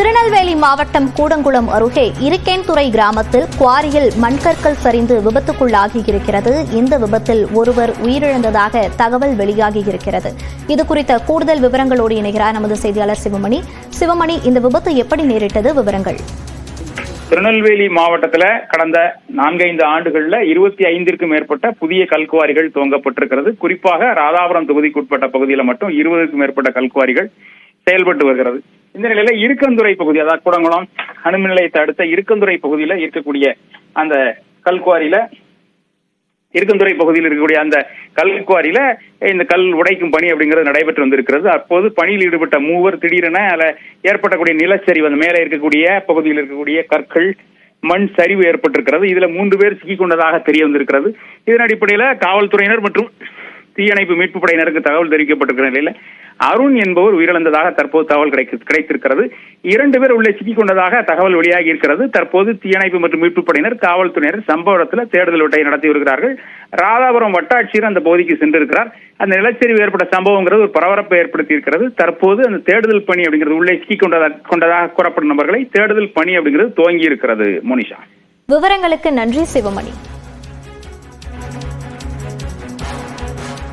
திருநெல்வேலி மாவட்டம் கூடங்குளம் அருகே இருக்கேன்துறை கிராமத்தில் குவாரியில் மண்கற்கள் சரிந்து விபத்துக்குள்ளாகியிருக்கிறது இந்த விபத்தில் ஒருவர் உயிரிழந்ததாக தகவல் வெளியாகியிருக்கிறது இது குறித்த கூடுதல் விவரங்களோடு இணைகிறார் நமது செய்தியாளர் சிவமணி. சிவமணி இந்த விபத்து எப்படி நேரிட்டது? விவரங்கள். திருநெல்வேலி மாவட்டத்துல கடந்த நான்கைந்து ஆண்டுகளில் இருபத்தி ஐந்திற்கும் மேற்பட்ட புதிய கல்குவாரிகள் துவங்கப்பட்டிருக்கிறது. குறிப்பாக ராதாபுரம் தொகுதிக்குட்பட்ட பகுதியில மட்டும் இருபதுக்கும் மேற்பட்ட கல்குவாரிகள் செயல்பட்டு வருகிறது. இந்த நிலையில இருக்கந்துறை பகுதி அதாவது கூடங்குளம் அணுமின் நிலையத்தை அடுத்த இருக்கந்துறை பகுதியில இருக்கக்கூடிய அந்த கல்குவாரியில இருக்கந்துறை பகுதியில் இருக்கக்கூடிய அந்த கல்குவாரியில இந்த கல் உடைக்கும் பணி அப்படிங்கிறது நடைபெற்று வந்திருக்கிறது. அப்போது பணியில் ஈடுபட்ட மூவர் திடீரென அதுல ஏற்பட்டக்கூடிய நிலச்சரிவு அந்த மேலே இருக்கக்கூடிய பகுதியில் இருக்கக்கூடிய கற்கள் மண் சரிவு ஏற்பட்டிருக்கிறது. இதுல மூன்று பேர் சிக்கிக் கொண்டதாக தெரிய வந்திருக்கிறது. இதன் அடிப்படையில காவல்துறையினர் மற்றும் தீயணைப்பு மீட்பு படையினருக்கு தகவல் தெரிவிக்கப்பட்டிருக்கிற நிலையில அருண் என்பவர் உயிரிழந்ததாக தற்போது தகவல் கிடைத்திருக்கிறது. இரண்டு பேர் உள்ளே சிக்கிக் கொண்டதாக தகவல் வெளியாகி இருக்கிறது. தற்போது தீயணைப்பு மற்றும் மீட்பு படையினர் காவல்துறையினர் சம்பவ இடத்துல தேடுதல் வேட்டையை நடத்தி வருகிறார்கள். ராதாபுரம் வட்டாட்சியர் அந்த பகுதிக்கு சென்றிருக்கிறார். அந்த நிலச்சரிவு ஏற்பட்ட சம்பவங்கிறது ஒரு பரபரப்பை ஏற்படுத்தி இருக்கிறது. தற்போது அந்த தேடுதல் பணி அப்படிங்கிறது உள்ளே சிக்கிக் கொண்டதாக கொண்டதாக கூறப்படும் நபர்களை தேடுதல் பணி அப்படிங்கிறது துவங்கி இருக்கிறது. மோனிஷா. விவரங்களுக்கு நன்றி சிவமணி.